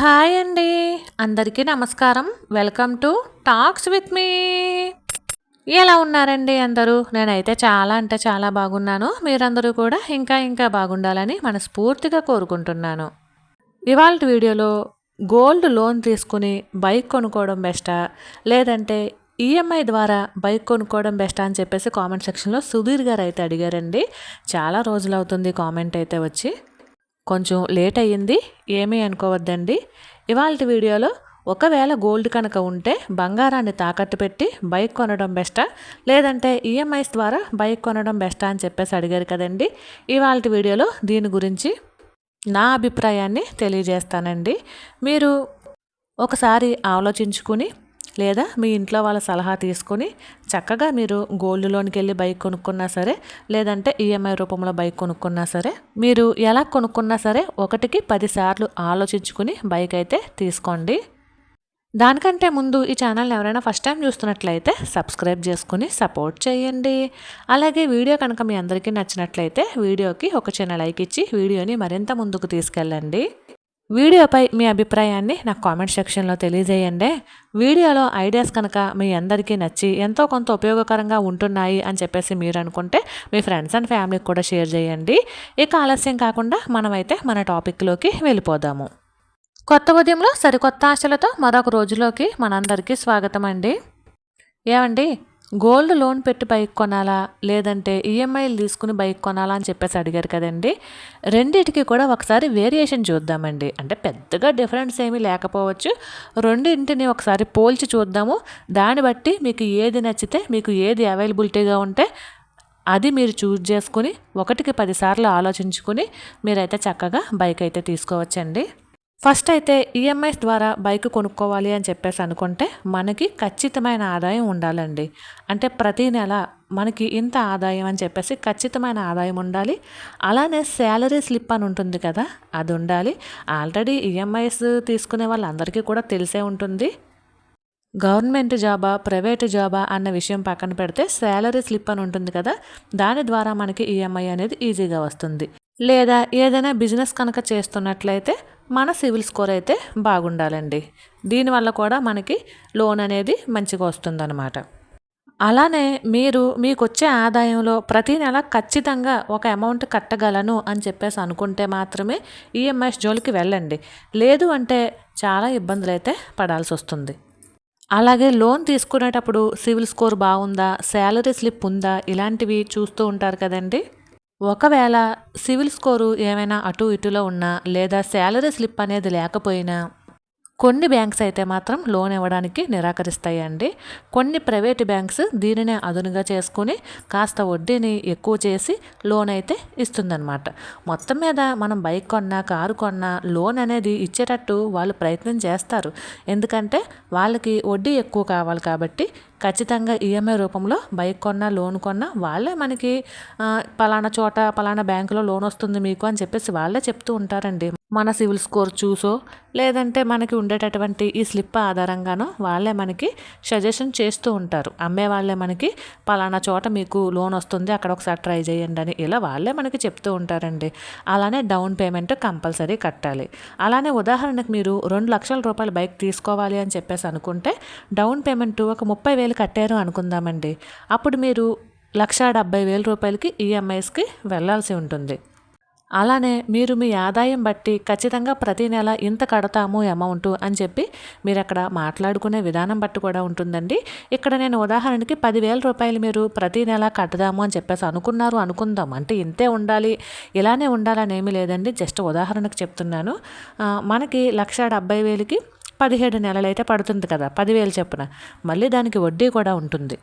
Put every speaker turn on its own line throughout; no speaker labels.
Hi అండి. అందరికీ నమస్కారం. Welcome to talks with me ఎలా ఉన్నారండి అందరూ? నేనైతే చాలా అంటే చాలా బాగున్నాను. మీరందరూ కూడా ఇంకా ఇంకా బాగుండాలని మనస్ఫూర్తిగా కోరుకుంటున్నాను. ఇవాళ వీడియోలో గోల్డ్ లోన్ తీసుకుని బైక్ కొనుక్కోవడం బెస్టా? లేదంటే ఈఎంఐ ద్వారా బైక్ కొనుక్కోవడం బెస్టా అని చెప్పేసి కామెంట్ సెక్షన్లో సుధీర్ గారు అయితే అడిగారండి. చాలా రోజులు అవుతుంది కామెంట్ అయితే వచ్చి. కొంచెం లేట్ అయ్యింది ఏమీ అనుకోవద్దండి. ఇవాళ వీడియోలో ఒకవేళ గోల్డ్ కనుక ఉంటే బంగారాన్ని తాకట్టు పెట్టి బైక్ కొనడం బెస్టా? లేదంటే ఈఎంఐస్ ద్వారా బైక్ కొనడం బెస్టా అని చెప్పేసి అడిగారు కదండి. ఇవాళ వీడియోలో దీని గురించి నా అభిప్రాయాన్ని తెలియజేస్తానండి. మీరు ఒకసారి ఆలోచించుకుని లేదా మీ ఇంట్లో వాళ్ళ సలహా తీసుకొని చక్కగా మీరు గోల్డ్ లోన్కి వెళ్ళి బైక్ కొనుక్కున్నా సరే లేదంటే ఈఎంఐ రూపంలో బైక్ కొనుక్కున్నా సరే మీరు ఎలా కొనుక్కున్నా సరే ఒకటికి పదిసార్లు ఆలోచించుకుని బైక్ అయితే తీసుకోండి. దానికంటే ముందు ఈ ఛానల్ని ఎవరైనా ఫస్ట్ టైం చూస్తున్నట్లయితే సబ్స్క్రైబ్ చేసుకుని సపోర్ట్ చేయండి. అలాగే వీడియో కనుక మీ అందరికీ నచ్చినట్లయితే వీడియోకి ఒక చిన్న లైక్ ఇచ్చి వీడియోని మరింత ముందుకు తీసుకెళ్ళండి. వీడియోపై మీ అభిప్రాయాన్ని నాకు కామెంట్ సెక్షన్లో తెలియజేయండి. వీడియోలో ఐడియాస్ కనుక మీ అందరికీ నచ్చి ఎంతో కొంత ఉపయోగకరంగా ఉంటున్నాయి అని చెప్పేసి మీరు అనుకుంటే మీ ఫ్రెండ్స్ అండ్ ఫ్యామిలీకి కూడా షేర్ చేయండి. ఇక ఆలస్యం కాకుండా మనమైతే మన టాపిక్లోకి వెళ్ళిపోదాము. కొత్త ఉదయంలో సరికొత్త ఆశలతో మరొక రోజులోకి మనందరికీ స్వాగతం అండి ఏమండి గోల్డ్ లోన్ పెట్టి బైక్ కొనాలా? లేదంటే ఈఎంఐలు తీసుకుని బైక్ కొనాలా అని చెప్పేసి అడిగారు కదండి. రెండింటికి కూడా ఒకసారి వేరియేషన్ చూద్దామండి. అంటే పెద్దగా డిఫరెన్స్ ఏమీ లేకపోవచ్చు. రెండింటిని ఒకసారి పోల్చి చూద్దాము. దాన్ని బట్టి మీకు ఏది నచ్చితే మీకు ఏది అవైలబిలిటీగా ఉంటే అది మీరు చూజ్ చేసుకుని ఒకటికి పదిసార్లు ఆలోచించుకుని మీరైతే చక్కగా బైక్ అయితే తీసుకోవచ్చండి. ఫస్ట్ అయితే ఈఎంఐస్ ద్వారా బైక్ కొనుక్కోవాలి అని చెప్పేసి అనుకుంటే మనకి ఖచ్చితమైన ఆదాయం ఉండాలండి. అంటే ప్రతి నెల మనకి ఇంత ఆదాయం అని చెప్పేసి ఖచ్చితమైన ఆదాయం ఉండాలి. అలానే శాలరీ స్లిప్ అని ఉంటుంది కదా అది ఉండాలి. ఆల్రెడీ ఈఎంఐస్ తీసుకునే వాళ్ళందరికీ కూడా తెలిసే ఉంటుంది. గవర్నమెంట్ జాబా ప్రైవేట్ జాబా అన్న విషయం పక్కన పెడితే శాలరీ స్లిప్ అని ఉంటుంది కదా దాని ద్వారా మనకి ఈఎంఐ అనేది ఈజీగా వస్తుంది. లేదా ఏదైనా బిజినెస్ కనుక చేస్తున్నట్లయితే మన సివిల్ స్కోర్ అయితే బాగుండాలండి. దీనివల్ల కూడా మనకి లోన్ అనేది మంచిగా వస్తుందన్నమాట. అలానే మీరు మీకు వచ్చే ఆదాయంలో ప్రతి నెల ఖచ్చితంగా ఒక అమౌంట్ కట్టగలను అని చెప్పేసి అనుకుంటే మాత్రమే ఈఎంఐస్ జోలికి వెళ్ళండి. లేదు అంటే చాలా ఇబ్బందులు అయితే పడాల్సి వస్తుంది. అలాగే లోన్ తీసుకునేటప్పుడు సివిల్ స్కోర్ బాగుందా శాలరీ స్లిప్ ఉందా ఇలాంటివి చూస్తూ ఉంటారు కదండి. ఒకవేళ సివిల్ స్కోరు ఏమైనా అటు ఇటులో ఉన్నా లేదా శాలరీ స్లిప్ అనేది లేకపోయినా కొన్ని బ్యాంక్స్ అయితే మాత్రం లోన్ ఇవ్వడానికి నిరాకరిస్తాయండి. కొన్ని ప్రైవేట్ బ్యాంక్స్ దీనినే అదునుగా చేసుకుని కాస్త వడ్డీని ఎక్కువ చేసి లోన్ అయితే ఇస్తుందన్నమాట. మొత్తం మీద మనం బైక్ కొన్నా కారు కొన్నా లోన్ అనేది ఇచ్చేటట్టు వాళ్ళు ప్రయత్నం చేస్తారు. ఎందుకంటే వాళ్ళకి వడ్డీ ఎక్కువ కావాలి కాబట్టి ఖచ్చితంగా ఈఎంఐ రూపంలో బైక్ కొన్నా లోన్ కొన్నా వాళ్ళే మనకి పలానా చోట పలానా బ్యాంకులో లోన్ వస్తుంది మీకు అని చెప్పేసి వాళ్ళే చెప్తూ ఉంటారండి. మన సివిల్ స్కోర్ చూసో లేదంటే మనకి ఉండేటటువంటి ఈ స్లిప్ ఆధారంగానో వాళ్ళే మనకి సజెషన్ చేస్తూ ఉంటారు. అమ్మే వాళ్ళే మనకి పలానా చోట మీకు లోన్ వస్తుంది అక్కడ ఒకసారి ట్రై చేయండి అని ఇలా వాళ్ళే మనకి చెప్తూ ఉంటారండి. అలానే డౌన్ పేమెంట్ కంపల్సరీ కట్టాలి. అలానే ఉదాహరణకు మీరు రెండు లక్షల రూపాయల బైక్ తీసుకోవాలి అని చెప్పేసి అనుకుంటే డౌన్ పేమెంట్ ఒక ముప్పై వేలు కట్టారు అనుకుందామండి. అప్పుడు మీరు లక్ష డెబ్బై వేల రూపాయలకి ఈఎంఐస్కి వెళ్ళాల్సి ఉంటుంది. అలానే మీరు మీ ఆదాయం బట్టి ఖచ్చితంగా ప్రతి నెల ఇంత కడతాము అమౌంట్ అని చెప్పి మీరు అక్కడ మాట్లాడుకునే విధానం బట్టి కూడా ఉంటుందండి. ఇక్కడ నేను ఉదాహరణకి పదివేల రూపాయలు మీరు ప్రతి నెల కట్టదాము అని చెప్పేసి అనుకున్నారు అనుకుందాం. అంటే ఇంతే ఉండాలి ఇలానే ఉండాలని ఏమీ లేదండి. జస్ట్ ఉదాహరణకు చెప్తున్నాను. మనకి లక్ష డెబ్బై వేలకి పదిహేడు నెలలు అయితే పడుతుంది కదా పదివేలు చెప్పున. మళ్ళీ దానికి వడ్డీ కూడా ఉంటుంది.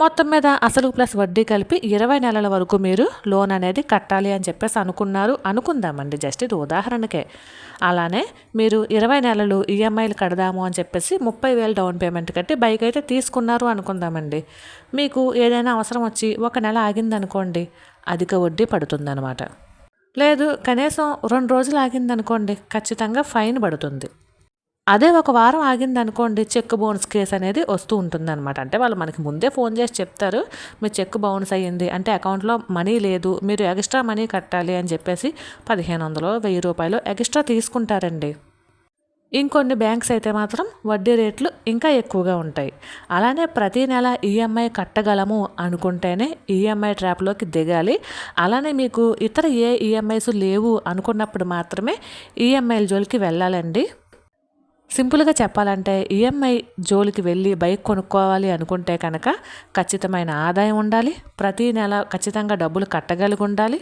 మొత్తం మీద అసలు ప్లస్ వడ్డీ కలిపి ఇరవై నెలల వరకు మీరు లోన్ అనేది కట్టాలి అని చెప్పేసి అనుకున్నారు. అనుకుందామండి జస్ట్ ఇది ఉదాహరణకే. అలానే మీరు ఇరవై నెలలు ఈఎంఐలు కడదాము అని చెప్పేసి ముప్పై వేలు డౌన్ పేమెంట్ కట్టి బైక్ అయితే తీసుకున్నారు అనుకుందామండి. మీకు ఏదైనా అవసరం వచ్చి ఒక నెల ఆగిందనుకోండి అధిక వడ్డీ పడుతుందన్నమాట. లేదు కనీసం రెండు రోజులు ఆగిందనుకోండి ఖచ్చితంగా ఫైన్ పడుతుంది. అదే ఒక వారం ఆగింది అనుకోండి చెక్ బౌన్స్ కేసు అనేది వస్తూ ఉంటుంది అనమాట అంటే వాళ్ళు మనకి ముందే ఫోన్ చేసి చెప్తారు మీ చెక్ బౌన్స్ అయ్యింది అంటే అకౌంట్లో మనీ లేదు మీరు ఎక్స్ట్రా మనీ కట్టాలి అని చెప్పేసి పదిహేను వందలు వెయ్యి రూపాయలు ఎక్స్ట్రా తీసుకుంటారండి. ఇంకొన్ని బ్యాంక్స్ అయితే మాత్రం వడ్డీ రేట్లు ఇంకా ఎక్కువగా ఉంటాయి. అలానే ప్రతి నెల ఈఎంఐ కట్టగలము అనుకుంటేనే ఈఎంఐ ట్రాప్లోకి దిగాలి. అలానే మీకు ఇతర ఏ ఈఎంఐస్ లేవు అనుకున్నప్పుడు మాత్రమే ఈఎంఐల జోలికి వెళ్ళాలండి. సింపుల్గా చెప్పాలంటే ఈఎంఐ జోలికి వెళ్ళి బైక్ కొనుక్కోవాలి అనుకుంటే కనుక ఖచ్చితమైన ఆదాయం ఉండాలి. ప్రతి నెల ఖచ్చితంగా డబ్బులు కట్టగలిగి ఉండాలి.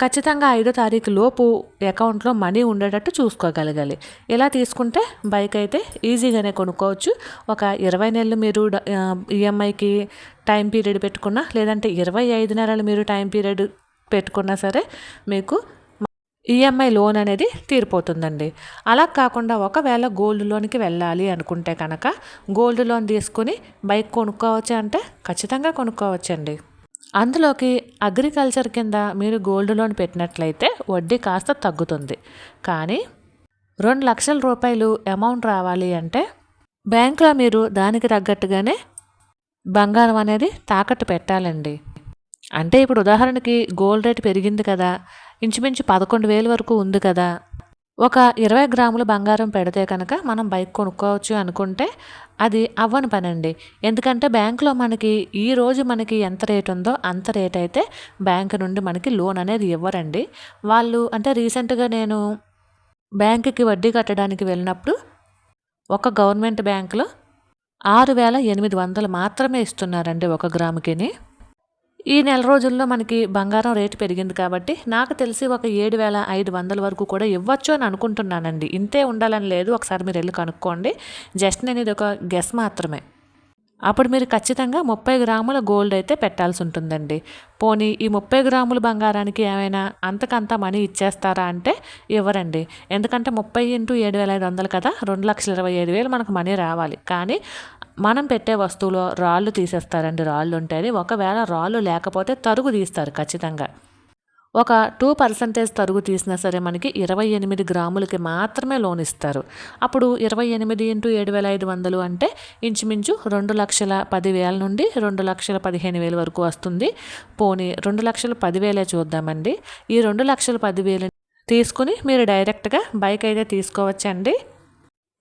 ఖచ్చితంగా ఐదో తారీఖు లోపు అకౌంట్లో మనీ ఉండేటట్టు చూసుకోగలగాలి. ఇలా తీసుకుంటే బైక్ అయితే ఈజీగానే కొనుక్కోవచ్చు. ఒక ఇరవై నెలలు మీరు ఈఎంఐకి టైం పీరియడ్ పెట్టుకున్నా లేదంటే ఇరవై ఐదు నెలలు మీరు టైం పీరియడ్ పెట్టుకున్నా సరే మీకు ఈఎంఐ లోన్ అనేది తీరిపోతుందండి. అలా కాకుండా ఒకవేళ గోల్డ్ లోన్కి వెళ్ళాలి అనుకుంటే కనుక గోల్డ్ లోన్ తీసుకుని బైక్ కొనుక్కోవచ్చు అంటే ఖచ్చితంగా కొనుక్కోవచ్చండి. అందులోకి అగ్రికల్చర్ కింద మీరు గోల్డ్ లోన్ పెట్టినట్లయితే వడ్డీ కాస్త తగ్గుతుంది. కానీ రెండు లక్షల రూపాయలు అమౌంట్ రావాలి అంటే బ్యాంకులో మీరు దానికి తగ్గట్టుగానే బంగారం అనేది తాకట్టు పెట్టాలండి. అంటే ఇప్పుడు ఉదాహరణకి గోల్డ్ రేట్ పెరిగింది కదా ఇంచుమించు పదకొండు వేలు వరకు ఉంది కదా. ఒక ఇరవై గ్రాముల బంగారం పెడితే కనుక మనం బైక్ కొనుక్కోవచ్చు అనుకుంటే అది అవ్వని పని అండి ఎందుకంటే బ్యాంకులో మనకి ఈ రోజు మనకి ఎంత రేట్ ఉందో అంత రేట్ అయితే బ్యాంక్ నుండి మనకి లోన్ అనేది ఇవ్వరండి. వాళ్ళు అంటే రీసెంట్గా నేను బ్యాంకుకి వడ్డీ కట్టడానికి వెళ్ళినప్పుడు ఒక గవర్నమెంట్ బ్యాంకులో ఆరు వేల ఎనిమిది వందలు మాత్రమే ఇస్తున్నారండి ఒక గ్రాముకిని. ఈ నెల రోజుల్లో మనకి బంగారం రేటు పెరిగింది కాబట్టి నాకు తెలిసి ఒక ఏడు వేల ఐదు వందల వరకు కూడా ఇవ్వచ్చు అని అనుకుంటున్నానండి. ఇంతే ఉండాలని లేదు. ఒకసారి మీరు వెళ్ళి కనుక్కోండి. జస్ట్ నేను ఇది ఒక గెస్ మాత్రమే. అప్పుడు మీరు ఖచ్చితంగా ముప్పై గ్రాముల గోల్డ్ అయితే పెట్టాల్సి ఉంటుందండి. పోనీ ఈ ముప్పై గ్రాముల బంగారానికి ఏమైనా అంతకంత మనీ ఇచ్చేస్తారా అంటే ఇవ్వరండి. ఎందుకంటే ముప్పై ఇంటూ ఏడు వేల ఐదు వందలు కదా. రెండు లక్షల ఇరవై ఐదు వేలు మనకు మనీ రావాలి. కానీ మనం పెట్టే వస్తువులో రాళ్ళు తీసేస్తారండి రాళ్ళు ఉంటాయి ఒకవేళ రాళ్ళు లేకపోతే తరుగు తీస్తారు ఖచ్చితంగా. ఒక టూ పర్సంటేజ్ తరుగు తీసినా సరే మనకి ఇరవై ఎనిమిది గ్రాములకి మాత్రమే లోన్ ఇస్తారు. అప్పుడు ఇరవై ఎనిమిది ఇంటూ ఏడు వేల ఐదు వందలు అంటే ఇంచుమించు రెండు లక్షల పదివేల నుండి రెండు లక్షల పదిహేను వేల వరకు వస్తుంది. పోనీ రెండు లక్షల పదివేలే చూద్దామండి. ఈ రెండు లక్షల పదివేలు తీసుకుని మీరు డైరెక్ట్గా బైక్ అయితే తీసుకోవచ్చండి.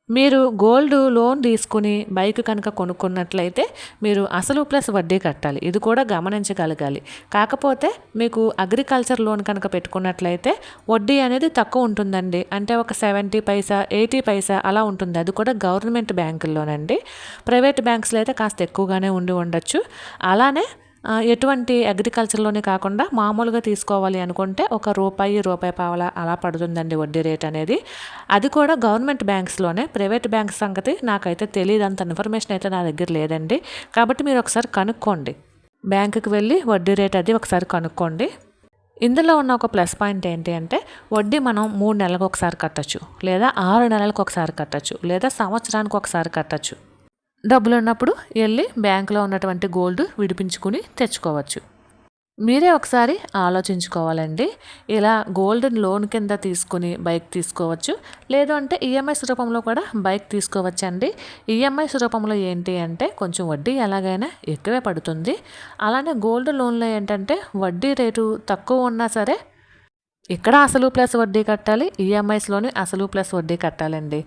మీరు గోల్డ్ లోన్ తీసుకుని బైక్ కనుక కొనుక్కున్నట్లయితే మీరు అసలు ప్లస్ వడ్డీ కట్టాలి. ఇది కూడా గమనించగలగాలి. కాకపోతే మీకు అగ్రికల్చర్ లోన్ కనుక పెట్టుకున్నట్లయితే వడ్డీ అనేది తక్కువ ఉంటుందండి. అంటే ఒక సెవెంటీ పైసా ఎయిటీ పైసా అలా ఉంటుంది. అది కూడా గవర్నమెంట్ బ్యాంకుల్లోనండి. ప్రైవేట్ బ్యాంక్స్లో అయితే కాస్త ఎక్కువగానే ఉండి ఉండొచ్చు. అలానే ఎటువంటి అగ్రికల్చర్లోనే కాకుండా మామూలుగా తీసుకోవాలి అనుకుంటే ఒక రూపాయి రూపాయి పావల అలా పడుతుందండి వడ్డీ రేట్ అనేది. అది కూడా గవర్నమెంట్ బ్యాంక్స్లోనే ప్రైవేట్ బ్యాంక్ సంగతి నాకైతే తెలియదు అంత ఇన్ఫర్మేషన్ అయితే నా దగ్గర లేదండి. కాబట్టి మీరు ఒకసారి కనుక్కోండి. బ్యాంకుకి వెళ్ళి వడ్డీ రేట్ అది ఒకసారి కనుక్కోండి. ఇందులో ఉన్న ఒక ప్లస్ పాయింట్ ఏంటి అంటే వడ్డీ మనం మూడు నెలలకు ఒకసారి కట్టచ్చు. లేదా ఆరు నెలలకు ఒకసారి కట్టచ్చు. లేదా సంవత్సరానికి ఒకసారి కట్టచ్చు. డబ్బులు ఉన్నప్పుడు వెళ్ళి బ్యాంకులో ఉన్నటువంటి గోల్డ్ విడిపించుకుని తెచ్చుకోవచ్చు. మీరే ఒకసారి ఆలోచించుకోవాలండి. ఇలా గోల్డ్ లోన్ కింద తీసుకుని బైక్ తీసుకోవచ్చు. లేదు అంటే ఈఎంఐ రూపంలో కూడా బైక్ తీసుకోవచ్చండి. ఈఎంఐ రూపంలో ఏంటి అంటే కొంచెం వడ్డీ ఎలాగైనా ఎక్కువే పడుతుంది. అలానే గోల్డ్ లోన్లో ఏంటంటే వడ్డీ రేటు తక్కువ ఉన్నా సరే ఇక్కడ అసలు ప్లస్ వడ్డీ కట్టాలి ఈఎంఐస్లోని అసలు ప్లస్ వడ్డీ కట్టాలండి.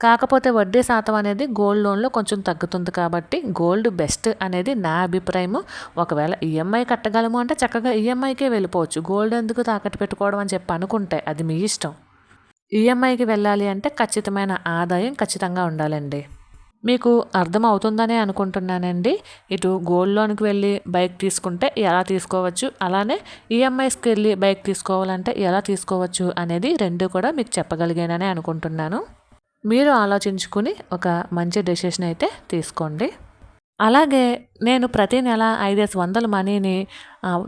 కాకపోతే వడ్డీ శాతం అనేది గోల్డ్ లోన్లో కొంచెం తగ్గుతుంది కాబట్టి గోల్డ్ బెస్ట్ అనేది నా అభిప్రాయం ఒకవేళ ఈఎంఐ కట్టగలము అంటే చక్కగా ఈఎంఐకే వెళ్ళిపోవచ్చు. గోల్డ్ ఎందుకు తాకట్టు పెట్టుకోవడం అని చెప్పి అనుకుంటే అది మీ ఇష్టం. ఈఎంఐకి వెళ్ళాలి అంటే ఖచ్చితమైన ఆదాయం ఖచ్చితంగా ఉండాలండి. మీకు అర్థం అవుతుందనే అనుకుంటున్నానండి. ఇటు గోల్డ్ లోన్కి వెళ్ళి బైక్ తీసుకుంటే ఎలా తీసుకోవచ్చు? అలానే ఈఎంఐస్కి వెళ్ళి బైక్ తీసుకోవాలంటే ఎలా తీసుకోవచ్చు? అనేది రెండు కూడా మీకు చెప్పగలిగానని అనుకుంటున్నాను. మీరు ఆలోచించుకుని ఒక మంచి డెసిషన్ అయితే తీసుకోండి. అలాగే నేను ప్రతి నెల ఐదేసి వందల మనీని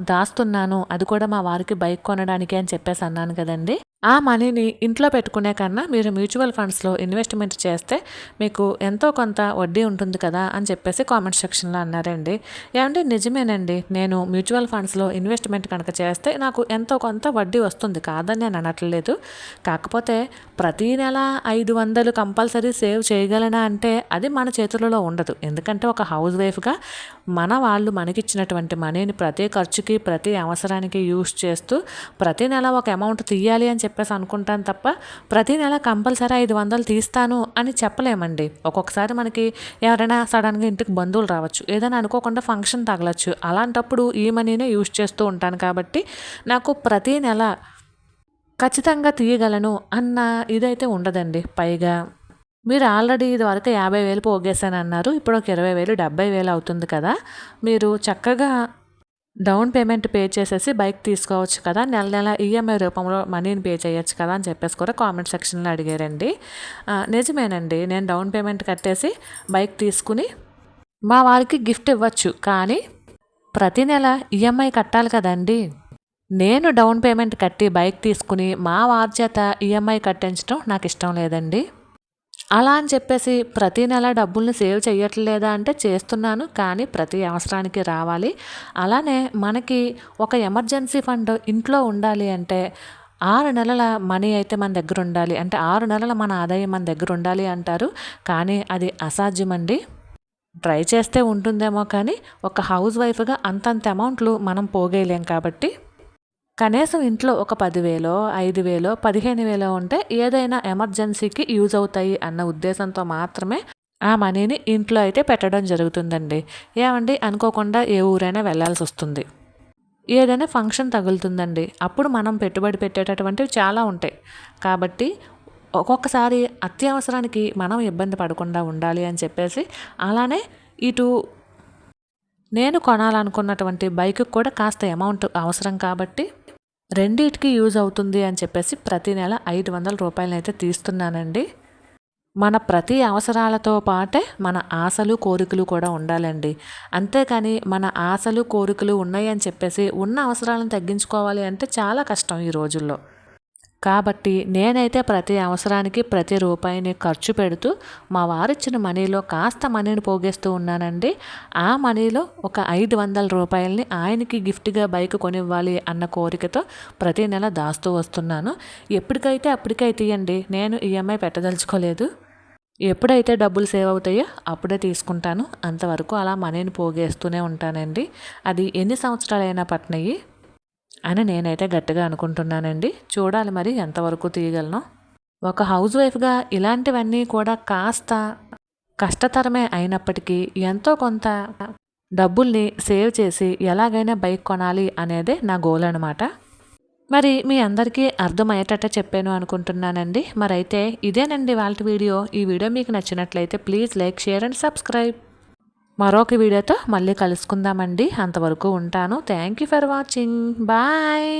దాస్తున్నాను. అది కూడా మా వారికి బైక్ కొనడానికి అని చెప్పేసి అన్నాను కదండి. ఆ మనీని ఇంట్లో పెట్టుకునే కన్నా మీరు మ్యూచువల్ ఫండ్స్లో ఇన్వెస్ట్మెంట్ చేస్తే మీకు ఎంతో కొంత వడ్డీ ఉంటుంది కదా అని చెప్పేసి కామెంట్ సెక్షన్లో అన్నారండి. ఏమంటే నిజమేనండి. నేను మ్యూచువల్ ఫండ్స్లో ఇన్వెస్ట్మెంట్ కనుక చేస్తే నాకు ఎంతో కొంత వడ్డీ వస్తుంది కాదని నేను అనట్లేదు. కాకపోతే ప్రతీ నెల ఐదు వందలు కంపల్సరీ సేవ్ చేయగలనా అంటే అది మన చేతులలో ఉండదు. ఎందుకంటే ఒక హౌస్ వైఫ్గా మన వాళ్ళు మనకిచ్చినటువంటి మనీని ప్రతి ఖర్చుకి ప్రతి అవసరానికి యూస్ చేస్తూ ప్రతి నెల ఒక అమౌంట్ తీయాలి అని చెప్పేసి అనుకుంటాను తప్ప ప్రతి నెల కంపల్సరీ ఐదు వందలు తీస్తాను అని చెప్పలేమండి. ఒక్కొక్కసారి మనకి ఎవరైనా సడన్గా ఇంటికి బంధువులు రావచ్చు. ఏదైనా అనుకోకుండా ఫంక్షన్ తగలచ్చు. అలాంటప్పుడు ఈ మనీనే యూస్ చేస్తూ ఉంటాను కాబట్టి నాకు ప్రతి నెల ఖచ్చితంగా తీయగలను అన్న ఇదైతే ఉండదండి. పైగా మీరు ఆల్రెడీ ఇది వరకు యాభై వేలు పోగేశాను అన్నారు ఇప్పుడు ఒక ఇరవై వేలు డెబ్బై వేలు అవుతుంది కదా. మీరు చక్కగా డౌన్ పేమెంట్ పే చేసేసి బైక్ తీసుకోవచ్చు కదా. నెల నెల ఈఎంఐ రూపంలో మనీని పే చేయొచ్చు కదా అని చెప్పేసి కూడా కామెంట్ సెక్షన్లో అడిగారండి. నిజమేనండి. నేను డౌన్ పేమెంట్ కట్టేసి బైక్ తీసుకుని మా వారికి గిఫ్ట్ ఇవ్వచ్చు. కానీ ప్రతి నెల ఈఎంఐ కట్టాలి కదండి. నేను డౌన్ పేమెంట్ కట్టి బైక్ తీసుకుని మా వారి చేత ఈఎంఐ కట్టించడం నాకు ఇష్టం లేదండి. అలా అని చెప్పేసి ప్రతి నెల డబ్బుల్ని సేవ్ చేయట్లేదా అంటే చేస్తున్నాను కానీ ప్రతి అవసరానికి రావాలి. అలానే మనకి ఒక ఎమర్జెన్సీ ఫండ్ ఇంట్లో ఉండాలి అంటే ఆరు నెలల మనీ అయితే మన దగ్గర ఉండాలి. అంటే ఆరు నెలల మన ఆదాయం మన దగ్గర ఉండాలి అంటారు కానీ అది అసాధ్యమండి. ట్రై చేస్తే ఉంటుందేమో కానీ ఒక హౌస్ వైఫ్గా అంతంత అమౌంట్లు మనం పోగేయలేం కాబట్టి కనీసం ఇంట్లో ఒక పదివేలో ఐదు వేలో పదిహేను వేలో ఉంటే ఏదైనా ఎమర్జెన్సీకి యూజ్ అవుతాయి అన్న ఉద్దేశంతో మాత్రమే ఆ మనీని ఇంట్లో అయితే పెట్టడం జరుగుతుందండి. ఏమండి? అనుకోకుండా ఏ ఊరైనా వెళ్ళాల్సి వస్తుంది. ఏదైనా ఫంక్షన్ తగులుతుందండి. అప్పుడు మనం పెట్టుబడి పెట్టేటటువంటివి చాలా ఉంటాయి. కాబట్టి ఒక్కొక్కసారి అత్యవసరానికి మనం ఇబ్బంది పడకుండా ఉండాలి అని చెప్పేసి అలానే ఇటు నేను కొనాలనుకున్నటువంటి బైక్ కూడా కాస్త అమౌంట్ అవసరం కాబట్టి రెండిటికి యూజ్ అవుతుంది అని చెప్పేసి ప్రతి నెల ఐదు వందల రూపాయలు అయితే తీస్తున్నానండి. మన ప్రతి అవసరాలతో పాటే మన ఆశలు కోరికలు కూడా ఉండాలండి. అంతేకాని మన ఆశలు కోరికలు ఉన్నాయని చెప్పేసి ఉన్న అవసరాలను తగ్గించుకోవాలి అంటే చాలా కష్టం ఈ రోజుల్లో. కాబట్టి నేనైతే ప్రతి అవసరానికి ప్రతి రూపాయిని ఖర్చు పెడుతూ మా వారిచ్చిన మనీలో కాస్త మనీని పోగేస్తూ ఉన్నానండి. ఆ మనీలో ఒక ఐదు వందల రూపాయలని ఆయనకి గిఫ్ట్గా బైక్ కొనివ్వాలి అన్న కోరికతో ప్రతి నెల దాస్తూ వస్తున్నాను. ఎప్పటికైతే అప్పటికైతే ఇవ్వండి నేను ఈఎంఐ పెట్టదలుచుకోలేదు. ఎప్పుడైతే డబ్బులు సేవ్ అవుతాయో అప్పుడే తీసుకుంటాను. అంతవరకు అలా మనీని పోగేస్తూనే ఉంటానండి. అది ఎన్ని సంవత్సరాలైనా పట్టినయి అని నేనైతే గట్టిగా అనుకుంటున్నానండి. చూడాలి మరి ఎంతవరకు తీయగలను. ఒక హౌస్ వైఫ్గా ఇలాంటివన్నీ కూడా కాస్త కష్టతరమే అయినప్పటికీ ఎంతో కొంత డబ్బుల్ని సేవ్ చేసి ఎలాగైనా బైక్ కొనాలి అనేదే నా గోల్ అనమాట మరి మీ అందరికీ అర్థమయ్యేటట్ట చెప్పాను అనుకుంటున్నానండి. మరైతే ఇదేనండి వాళ్ళ వీడియో. ఈ వీడియో మీకు నచ్చినట్లయితే please like share and subscribe. మరొక వీడియోతో మళ్ళీ కలుసుకుందామండి. అంతవరకు ఉంటాను. Thank you for watching bye